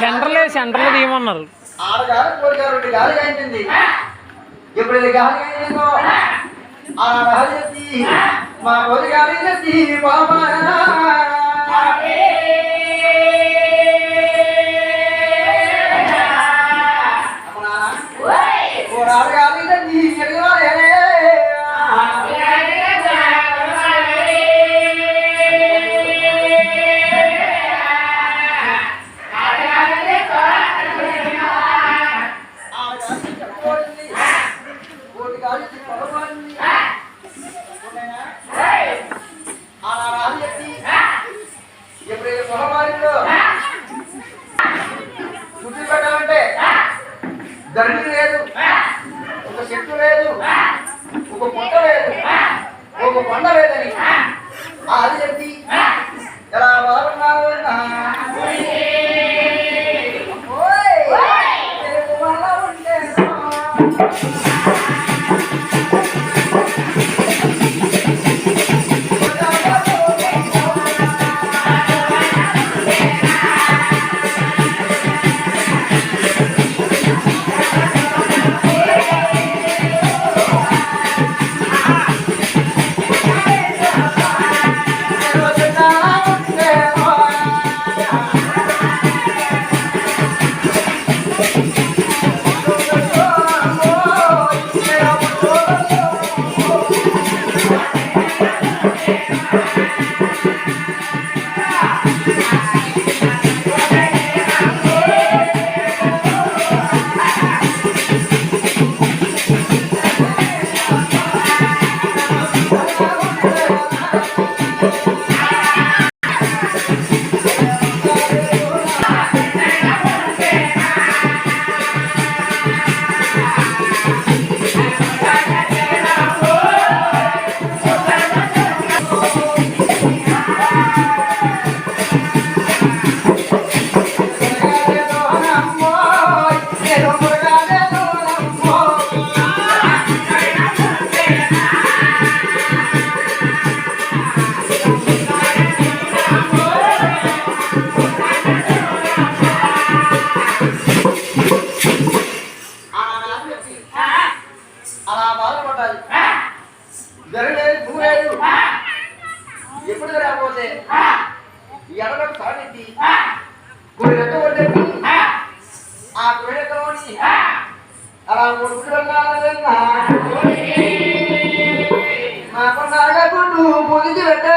సెంటర్లే సెంటర్లో తీయమన్నారు. ఆరు కోడి గారు రెండు గాలి వేయించింది ఇప్పుడు ఇది గాలి వేయించిందో ఆనాడు అరగెత్తి మా కోడి గాలి ఎత్తి బాబా ఎప్పుడైతే పొలమారిందో గుడ్లు పెట్టాలంటే ధరణి లేదు ఒక చెట్టు లేదు ఒక పుట్ట లేదు ఒక కొండ లేదని ఆ? అది చెప్పి ఎలా బాగున్నారు అలా బాధపడాలి జరగలేదు భూమి లేదు ఎప్పుడు రాకపోతే? ఎడలకు ఆ! అలా మా కొన్నాళ్ళ గుండు పొంది పెట్టే.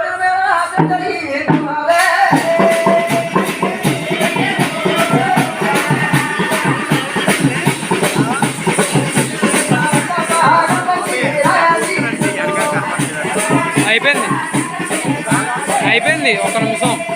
అయిపోయింది. అయిపోయింది. ఒక నిమిషం.